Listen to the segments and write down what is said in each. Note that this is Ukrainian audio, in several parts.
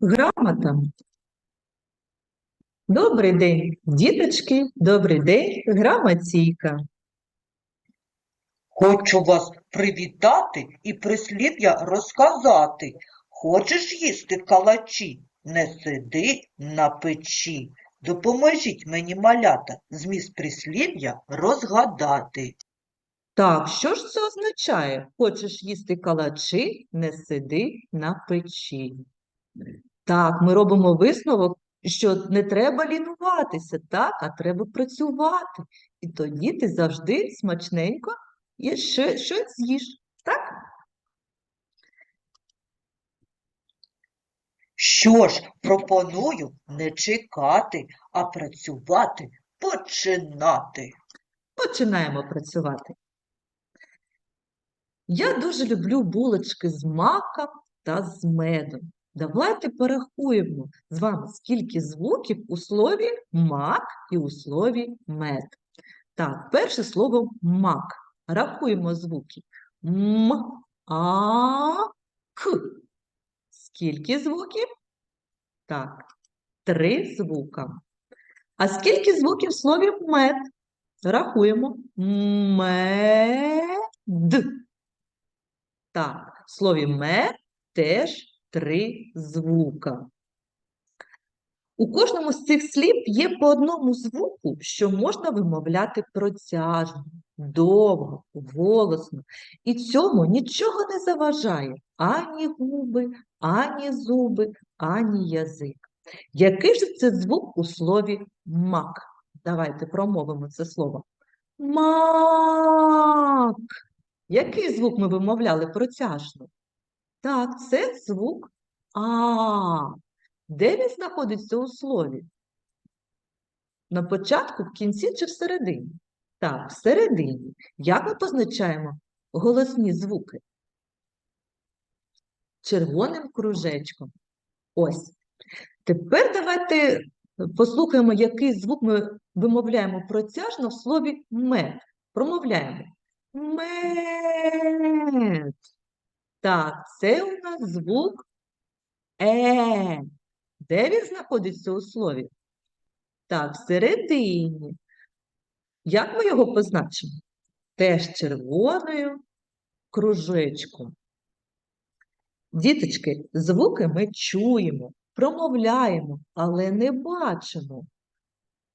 Грамота. Добрий день, діточки, добрий день, грамотійка. Хочу вас привітати і прислів'я розказати. Хочеш їсти калачі? Не сиди на печі. Допоможіть мені, малята, зміст прислів'я розгадати. Так, що ж це означає? Хочеш їсти калачі, не сиди на печі. Так, ми робимо висновок, що не треба лінуватися, так, а треба працювати. І тоді ти завжди смачненько і щось з'їш. Так? Що ж, пропоную не чекати, а працювати, починати. Починаємо працювати. Я дуже люблю булочки з маком та з медом. Давайте порахуємо з вами, скільки звуків у слові мак і у слові мед. Так, перше слово мак. Рахуємо звуки. М, а, к. Скільки звуків? Так, три звука. А скільки звуків в слові мед? Рахуємо. Мед. Так, в слові мед теж три звука. У кожному з цих слів є по одному звуку, що можна вимовляти протяжно, довго, голосно. І цьому нічого не заважає ані губи, ані зуби, ані язик. Який ж це звук у слові мак? Давайте промовимо це слово. Мак. Який звук ми вимовляли протяжно? Так, це звук А. Де він знаходиться у слові? На початку, в кінці чи всередині? Так, всередині. Як ми позначаємо голосні звуки? Червоним кружечком. Ось. Тепер давайте послухаємо, який звук ми вимовляємо протяжно в слові мед. Промовляємо. Мед. Так, це у нас звук Е. Де він знаходиться у слові? Так, всередині. Як ми його позначимо? Теж червоною кружечком. Діточки, звуки ми чуємо, промовляємо, але не бачимо.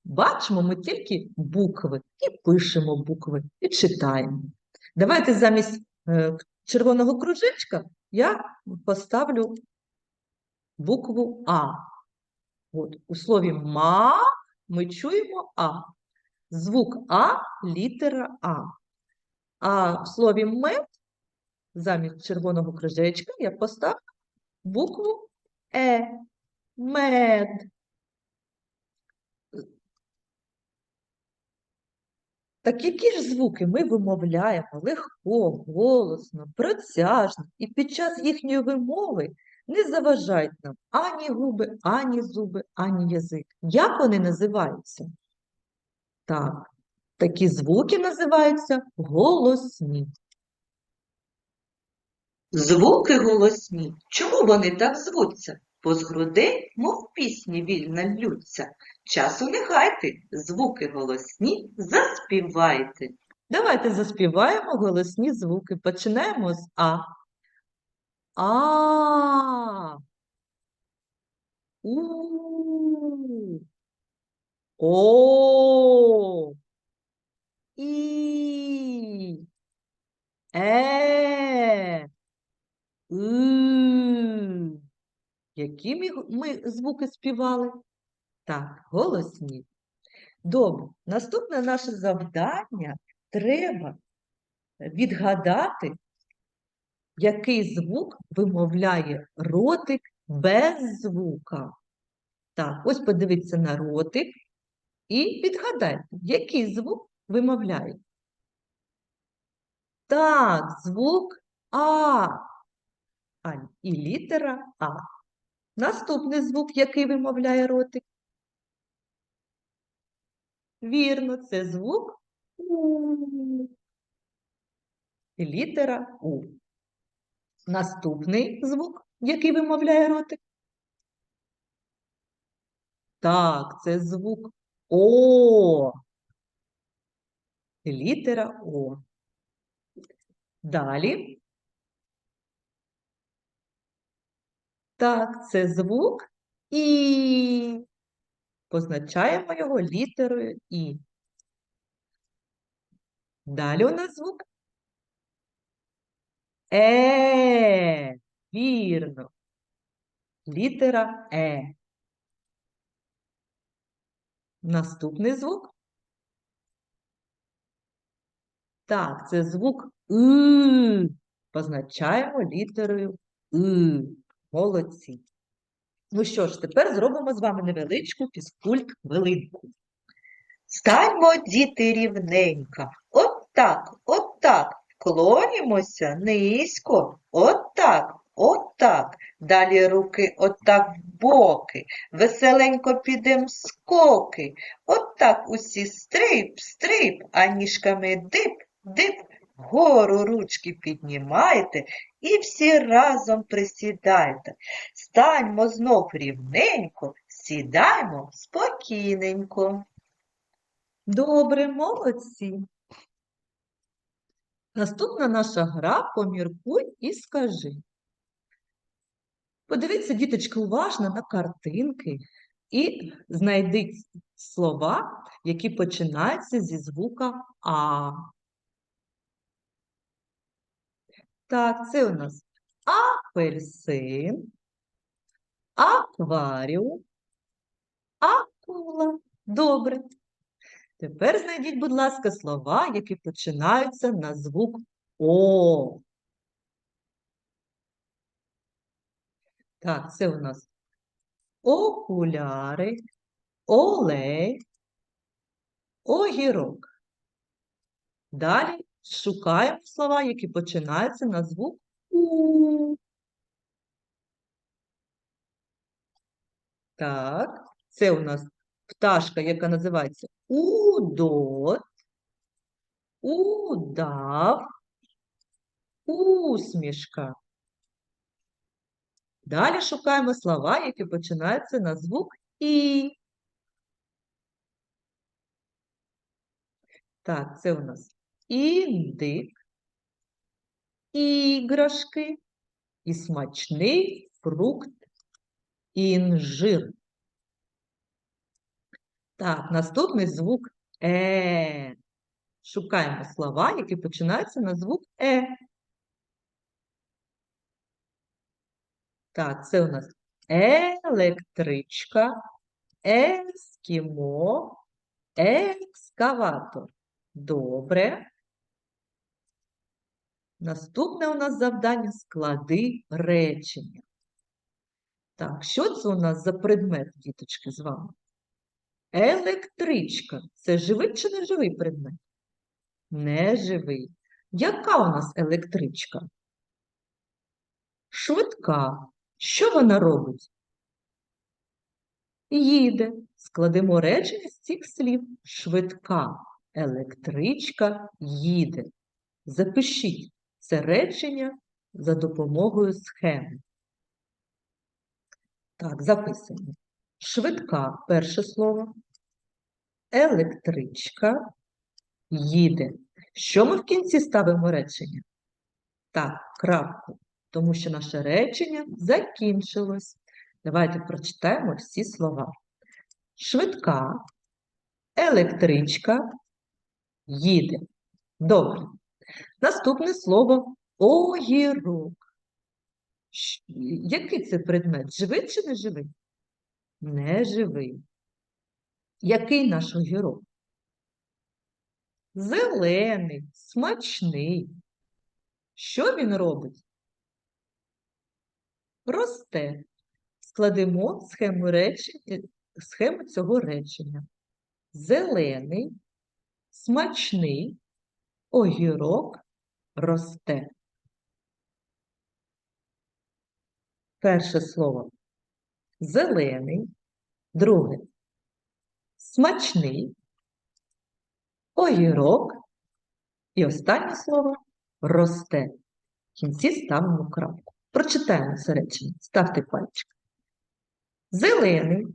Бачимо ми тільки букви і пишемо букви, і читаємо. Давайте замість е, червоного кружечка я поставлю букву А. От, у слові ма ми чуємо А. Звук А літера А. А в слові мед замість червоного кружечка я поставлю букву Е. Мед. Так які ж звуки ми вимовляємо легко, голосно, протяжно, і під час їхньої вимови не заважають нам ані губи, ані зуби, ані язик. Як вони називаються? Так, такі звуки називаються голосні. Звуки голосні. Чому вони так звуться? Бо з грудей, мов пісні вільно ллються. Часу не звуки голосні заспівайте. Давайте заспіваємо голосні звуки. Починаємо з А. А. У. О. І. Е. И. Які ми, звуки співали? Так, голосні. Добре. Наступне наше завдання треба відгадати, який звук вимовляє ротик без звука. Так, ось подивіться на ротик і відгадайте, який звук вимовляє. Так, звук А. Ань, і літера А. Наступний звук, який вимовляє ротик. Вірно, це звук У. Літера У. Наступний звук, який вимовляє ротик. Так, це звук О. Літера О. Далі. Так, це звук І. Позначаємо його літерою І. Далі у нас звук Е. Вірно. Літера Е. Наступний звук. Так, це звук И. Позначаємо літерою И. Молодці. Ну що ж, тепер зробимо з вами невеличку фізкульт-хвилинку. Станьмо, діти, рівненько. Отак, отак. Клонімося низько. Отак, отак. Далі руки отак в боки. Веселенько підем скоки. Отак усі стрип, стрип, а ніжками дип, дип. Вгору ручки піднімайте і всі разом присідайте. Станьмо знов рівненько, сідаймо спокійненько. Добре, молодці. Наступна наша гра поміркуй і скажи. Подивіться, діточки, уважно на картинки і знайдіть слова, які починаються зі звука А. Так, це у нас апельсин, акваріум, акула. Добре. Тепер знайдіть, будь ласка, слова, які починаються на звук О. Так, це у нас окуляри, олей, огірок. Далі шукаємо слова, які починаються на звук У. Так, це у нас пташка, яка називається удот, удав, усмішка. Далі шукаємо слова, які починаються на звук І. Так, це у нас індик, іграшки і смачний фрукт інжир. Так, наступний звук Е. Шукаємо слова, які починаються на звук Е. Так, це у нас електричка, ескімо, екскаватор. Добре. Наступне у нас завдання склади речення. Так, що це у нас за предмет, діточки, з вами? Електричка. Це живий чи не живий предмет? Неживий. Яка у нас електричка? Швидка. Що вона робить? Їде. Складемо речення з цих слів. Швидка електричка їде. Запишіть це речення за допомогою схеми. Так, записуємо. Швидка перше слово. Електричка їде. Що ми в кінці ставимо речення? Так, крапку, тому що наше речення закінчилось. Давайте прочитаємо всі слова. Швидка, електричка їде. Добре. Наступне слово огірок. Який це предмет? Живий чи не живий? Не живий. Який наш огірок? Зелений, смачний. Що він робить? Росте. Складемо схему, речення, схему цього речення. Зелений, смачний, огірок росте. Перше слово зелений, друге смачний, огірок і останнє слово росте. В кінці ставимо крапку. Прочитаємо це речення. Ставте пальчик. Зелений,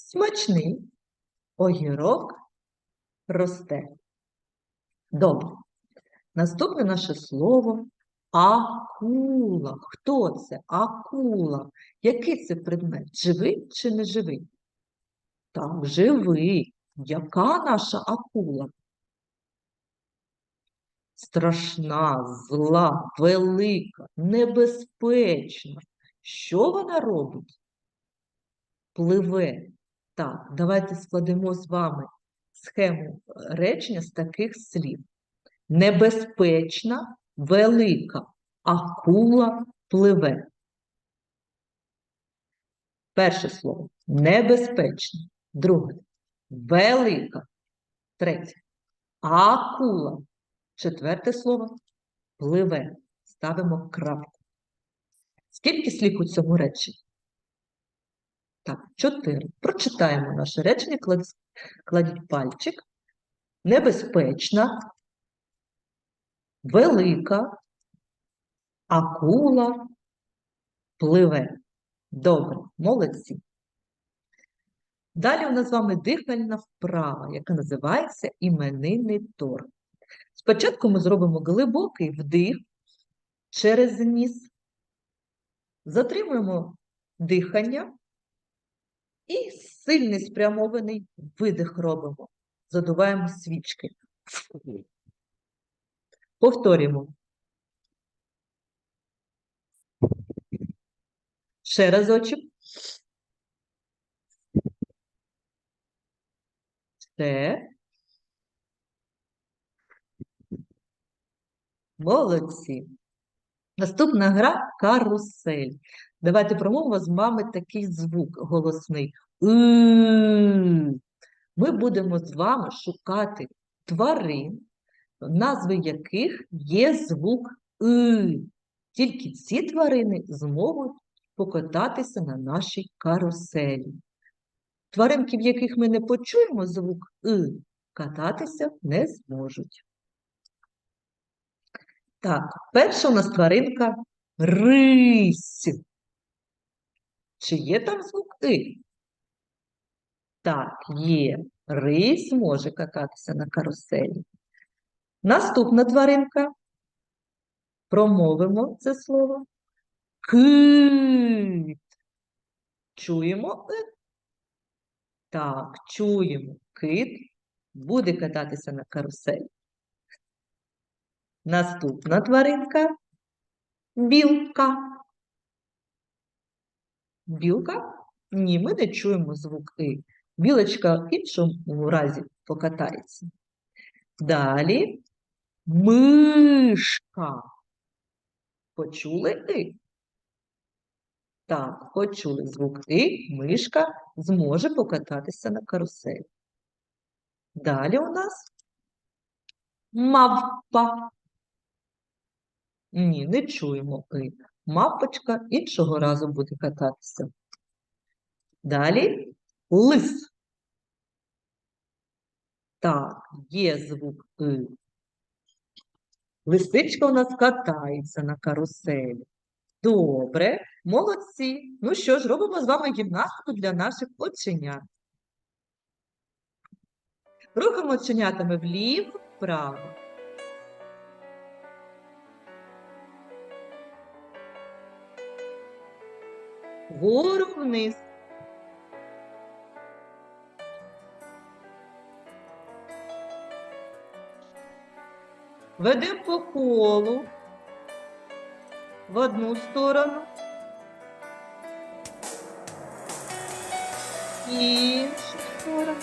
Смачний огірок росте. Добре. Наступне наше слово акула. Хто це? Акула. Який це предмет? Живий чи не живий? Так, живий. Яка наша акула? Страшна, зла, велика, небезпечна. Що вона робить? Пливе. Так, давайте складемо з вами схему е, речення з таких слів. Небезпечна, велика, акула пливе. Перше слово небезпечна. Друге велика. Третє акула. Четверте слово пливе. Ставимо крапку. Скільки слів у цьому реченні? Так, чотири. Прочитаємо наше речення. Кладіть пальчик. Небезпечна, велика, акула пливе. Добре, молодці. Далі у нас з вами дихальна вправа, яка називається іменинний тор. Спочатку ми зробимо глибокий вдих через ніс, затримуємо дихання і сильний спрямований видих робимо. Задуваємо свічки. Повторюємо. Ще разочок. Ще. Молодці. Наступна гра карусель. Давайте промовимо з вами такий звук голосний. Ми будемо з вами шукати тварин, назви яких є звук «и». Тільки ці тварини зможуть покататися на нашій каруселі. Тваринки, в яких ми не почуємо звук «и», кататися не зможуть. Так, перша у нас тваринка рись. Чи є там звук «и»? Так, є. Рись може кататися на каруселі. Наступна тваринка. Промовимо це слово. Кит. Чуємо? Так, чуємо. Кит буде кататися на каруселі. Наступна тваринка білка. Білка? Ні, ми не чуємо звук «и». Білочка в іншому разі покатається. Далі мишка. Почули «и»? Так, почули звук «и», мишка зможе покататися на каруселі. Далі у нас мавпа. Ні, не чуємо «и». Мавпочка іншого разу буде кататися. Далі лис. Так, є звук. Лисичка у нас катається на каруселі. Добре, молодці. Ну що ж, робимо з вами гімнастику для наших оченят. Рухаємо оченятами вліво, вправо. Вгору вниз. Ведемо по колу в одну сторону. Іншу сторону.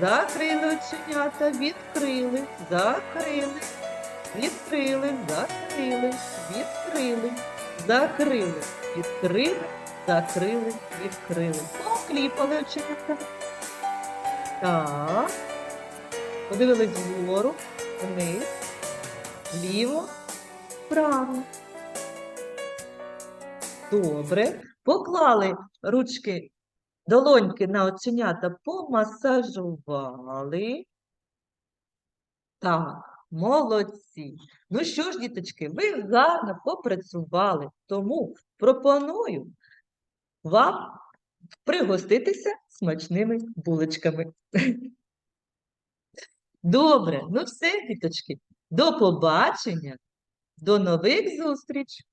Закрили оченята, відкрили, закрили, відкрили, закрили, відкрили, закрили, відкрили, закрили, відкрили. Покліпали оченята. Так. Подивились вгору, вниз, вліво, вправо. Добре. Поклали ручки, долоньки на оченята, помасажували. Так, Молодці. Ну що ж, діточки, ви гарно попрацювали, тому пропоную вам пригоститися смачними булочками. Добре, ну все, діточки, до побачення, до нових зустріч!